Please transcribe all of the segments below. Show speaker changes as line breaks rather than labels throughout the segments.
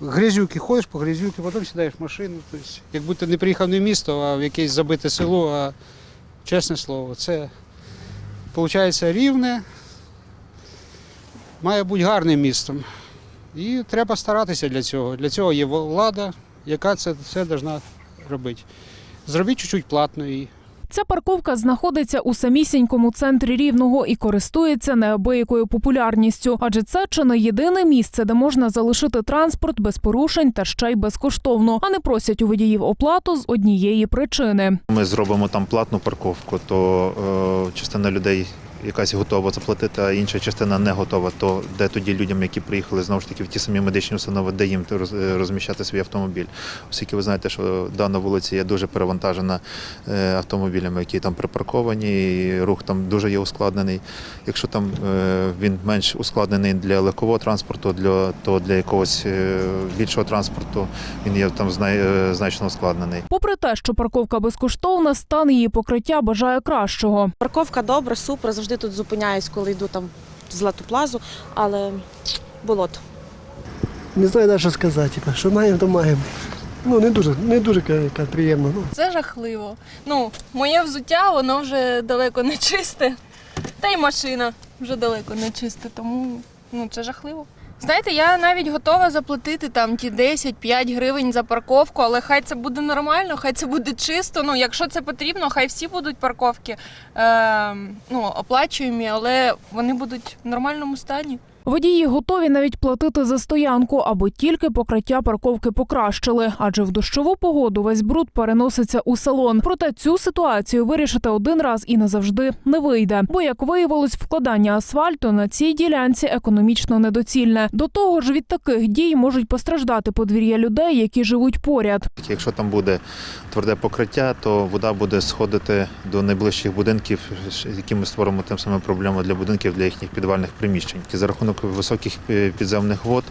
Грязюки ходиш по грязюки, потім сідаєш в машину. Тобто, як будто не приїхав не в місто, а в якесь забите село, а чесне слово, це виходить рівне, має бути гарним містом. І треба старатися для цього. Для цього є влада, яка це все повинна робити. Зробіть чуть-чуть платно.
Ця парковка знаходиться у самісінькому центрі рівного і користується неабиякою популярністю, адже це чи не єдине місце, де можна залишити транспорт без порушень та ще й безкоштовно, а не просять у водіїв оплату з однієї причини.
Ми зробимо там платну парковку, то е, частина людей якась готова заплатити, а інша частина не готова. То де тоді людям, які приїхали знову ж таки в ті самі медичні установи, де їм розміщати свій автомобіль. Оскільки ви знаєте, що дана вулиця є дуже перевантажена е, автомобілями, які там припарковані, і рух там дуже є ускладнений. Якщо там е, він менш ускладнений для легкового транспорту, для то для якогось е, більшого транспорту він є там е, значно ускладнений.
Попри те, що парковка безкоштовна, стан її покриття бажає кращого.
Парковка добра, супер. Завжди тут зупиняюсь, коли йду там в злату плазу, але болото.
Не знаю навіть, що сказати. Типу, що маємо, то маємо. Ну, не дуже, не дуже приємно. Ну.
Це жахливо. Ну, моє взуття, воно вже далеко не чисте. Та й машина вже далеко не чиста, тому ну, це жахливо. Знаєте, я навіть готова заплатити там ті 10-5 гривень за парковку, але хай це буде нормально, хай це буде чисто. Ну, якщо це потрібно, хай всі будуть парковки е, ну, оплачуємі, але вони будуть в нормальному стані.
Водії готові навіть платити за стоянку, аби тільки покриття парковки покращили, адже в дощову погоду весь бруд переноситься у салон. Проте цю ситуацію вирішити один раз і назавжди не вийде. Бо, як виявилось, вкладання асфальту на цій ділянці економічно недоцільне. До того ж, від таких дій можуть постраждати подвір'я людей, які живуть поряд.
Якщо там буде тверде покриття, то вода буде сходити до найближчих будинків, які ми створимо тим самим проблему для будинків для їхніх підвальних приміщень. За рахунок високих е, підземних вод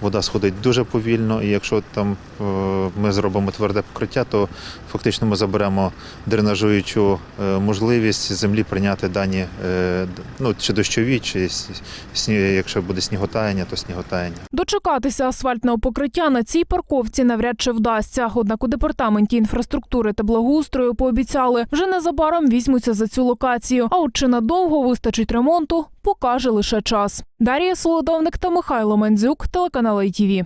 вода сходить дуже повільно, і якщо там е, ми зробимо тверде покриття, то фактично ми заберемо дренажуючу е, можливість землі прийняти дані ну чи дощові, чи сні- якщо буде сніготаяння, то сніготаяння.
Дочекатися асфальтного покриття на цій парковці навряд чи вдасться. Однак у департаменті інфраструктури та благоустрою пообіцяли, вже незабаром візьмуться за цю локацію. А от чи надовго вистачить ремонту, покаже лише час. Дар'я Солодовник та Михайло Мандзюк, телеканал ITV.